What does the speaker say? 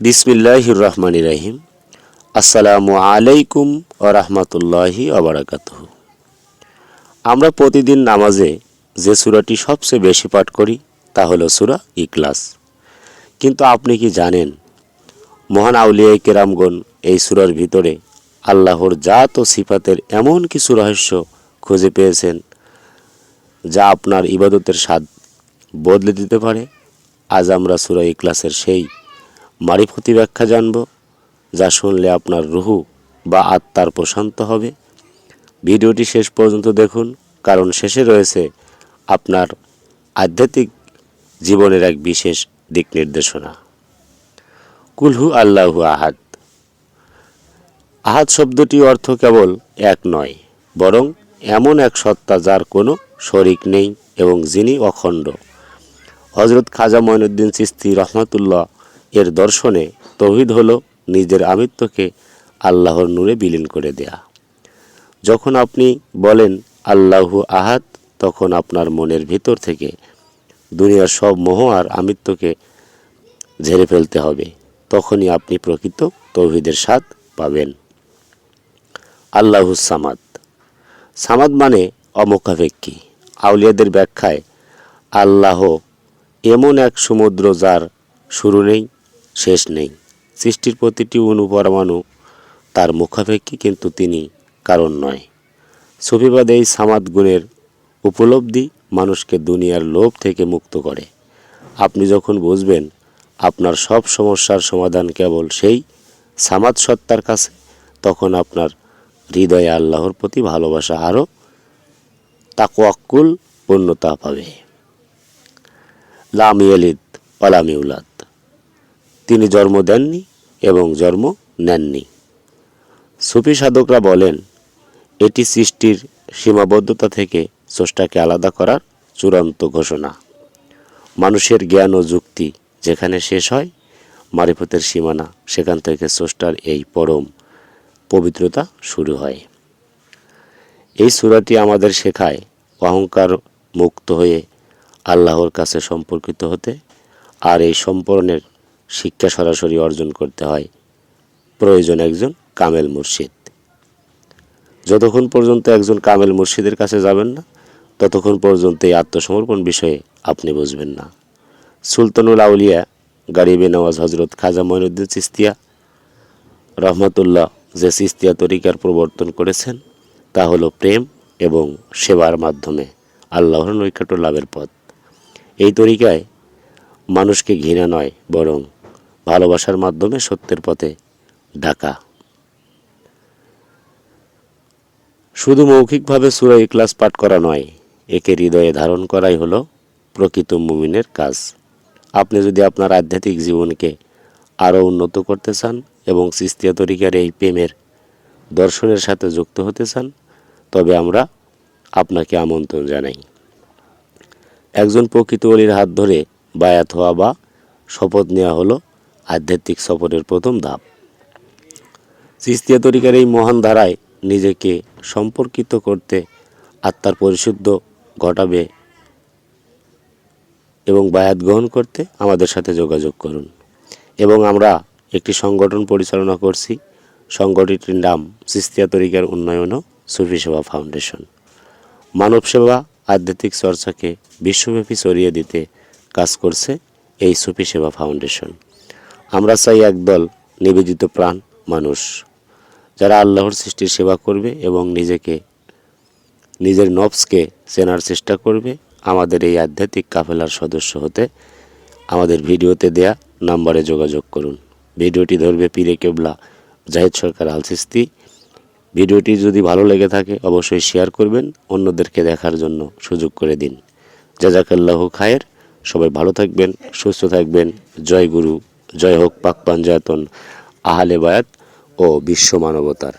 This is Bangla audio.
বিসমিল্লাহির রহমান রাহিম। আসসালামু আলাইকুম ও রহমতুল্লাহি অবরাকাত আমরা প্রতিদিন নামাজে যে সুরাটি সবচেয়ে বেশি পাঠ করি, তা হলো সুরা ইকলাস কিন্তু আপনি কি জানেন, মহান আউলিয়া কেরামগণ এই সুরার ভিতরে আল্লাহর জাত ও সিফাতের এমন কিছু রহস্য খুঁজে পেয়েছেন, যা আপনার ইবাদতের স্বাদ বদলে দিতে পারে? আজ আমরা সুরা ইকলাসের সেই মারিফতি ব্যাখ্যা জানব, যা শুনলে আপনার রুহু বা আত্মার প্রশান্ত হবে। ভিডিওটি শেষ পর্যন্ত দেখুন, কারণ শেষে রয়েছে আপনার আধ্যাত্মিক জীবনের এক বিশেষ দিক নির্দেশনা। কুলহু আল্লাহু আহাদ। আহাদ শব্দটির অর্থ কেবল এক নয়, বরং এমন এক সত্তা যার কোনো শরিক নেই এবং যিনি অখণ্ড। হজরত খাজা মঈনুদ্দিন চিস্তি রহমতুল্লাহ এর দর্শনে তৌহিদ হলো নিজের আমিত্বকে আল্লাহর নূরে বিলীন করে দেয়া। যখন আপনি বলেন আল্লাহু আহাদ, তখন আপনার মনের ভিতর থেকে দুনিয়ার সব মোহ আর আমিত্বকে ঝেড়ে ফেলতে হবে। তখনই আপনি প্রকৃত তৌহিদের স্বাদ পাবেন। আল্লাহু সামাদ। সামাদ মানে অমুখাপেক্ষী। আউলিয়াদের ব্যাখ্যায়, আল্লাহ এমন এক সমুদ্র যার শুরু নেই শেষ নেই। সৃষ্টির প্রতিটি অনুপরমাণু তার মুখাপেক্ষী কিন্তু তিনি কারণ নয়। সুফিবাদে এই সামাদ গুণের উপলব্ধি মানুষকে দুনিয়ার লোভ থেকে মুক্ত করে। আপনি যখন বুঝবেন আপনার সব সমস্যার সমাধান কেবল সেই সামাদ সত্তার কাছে, তখন আপনার হৃদয়ে আল্লাহর প্রতি ভালোবাসা আরও তাকওয়াক্কুল পূর্ণতা পাবে। লাম ইয়ালিদ, ওয়ালাম ইউলাদ। তিনি জন্ম দেননি এবং জন্ম নেননি। সুফি সাধকরা বলেন, এটি সৃষ্টির সীমাবদ্ধতা থেকে স্রষ্টাকে আলাদা করার চূড়ান্ত ঘোষণা। মানুষের জ্ঞান ও যুক্তি যেখানে শেষ হয়, মারিফতের সীমানা, সেখান থেকে স্রষ্টার এই পরম পবিত্রতা শুরু হয়। এই সূরাটি আমাদের শেখায় অহংকার মুক্ত হয়ে আল্লাহর কাছে সম্পর্কিত হতে আর এই সম্পর্ণের শিক্ষা সরাসরি অর্জন করতে হয়। প্রয়োজন একজন কামেল মুর্শিদ। যতক্ষণ পর্যন্ত একজন কামেল মুর্শিদের কাছে যাবেন না, ততক্ষণ পর্যন্ত এই আত্মসমর্পণ বিষয়ে আপনি বুঝবেন না। সুলতানুল আউলিয়া, গারিবে নওয়াজ হজরত খাজা মঈনুদ্দিন চিস্তিয়া রহমতুল্লাহ যে চিস্তিয়া তরিকার প্রবর্তন করেছেন, তা হলো প্রেম এবং সেবার মাধ্যমে আল্লাহর নৈকট্য লাভের পথ। এই তরিকায় মানুষকে ঘৃণা নয়, বরং ভালোবাসার মাধ্যমে সত্যের পথে ডাকা শুধু মৌখিকভাবে সুরা ইকলাস পাঠ করা নয়, একে হৃদয়ে ধারণ করাই হলো প্রকৃত মুমিনের কাজ। আপনি যদি আপনার আধ্যাত্মিক জীবনকে আরও উন্নত করতে চান এবং সিস্তিয়া তরিকার এই প্রেমের দর্শনের সাথে যুক্ত হতে চান, তবে আমরা আপনাকে আমন্ত্রণ জানাই। একজন প্রকৃত অলির হাত ধরে বায়াত হওয়া বা শপথ নেওয়া হলো আধ্যাত্মিক সফরের প্রথম ধাপ। সিস্তিয়া তরিকার এই মহান ধারায় নিজেকে সম্পর্কিত করতে আত্মার পরিশুদ্ধ ঘটাবে এবং বায়াত গ্রহণ করতে আমাদের সাথে যোগাযোগ করুন। এবং আমরা একটি সংগঠন পরিচালনা করছি সংগঠনটির নাম সিস্তিয়া তরিকার উন্নয়ন সুফি সেবা ফাউন্ডেশন। মানব সেবা, আধ্যাত্মিক চর্চাকে বিশ্বব্যাপী ছড়িয়ে দিতে কাজ করছে এই সুফি সেবা ফাউন্ডেশন। আমরা চাই একদল নিবেদিত প্রাণ মানুষ, যারা আল্লাহর সৃষ্টির সেবা করবে এবং নিজেকে, নিজের নবসকে চেনার চেষ্টা করবে। আমাদের এই আধ্যাত্মিক কাফেলার সদস্য হতে আমাদের ভিডিওতে দেয়া নাম্বারে যোগাযোগ করুন। ভিডিওটি ধরবে পীরে কেবলা, জাহিদ সরকার আলসিস্তি। ভিডিওটি যদি ভালো লেগে থাকে, অবশ্যই শেয়ার করবেন, অন্যদেরকে দেখার জন্য সুযোগ করে দিন। যা জাজাকাল্লাহ খায়ের। সবাই ভালো থাকবেন, সুস্থ থাকবেন। জয় গুরু। জয় হোক পাক পাঞ্জায়তন আহলে বায়াত ও বিশ্ব মানবতার।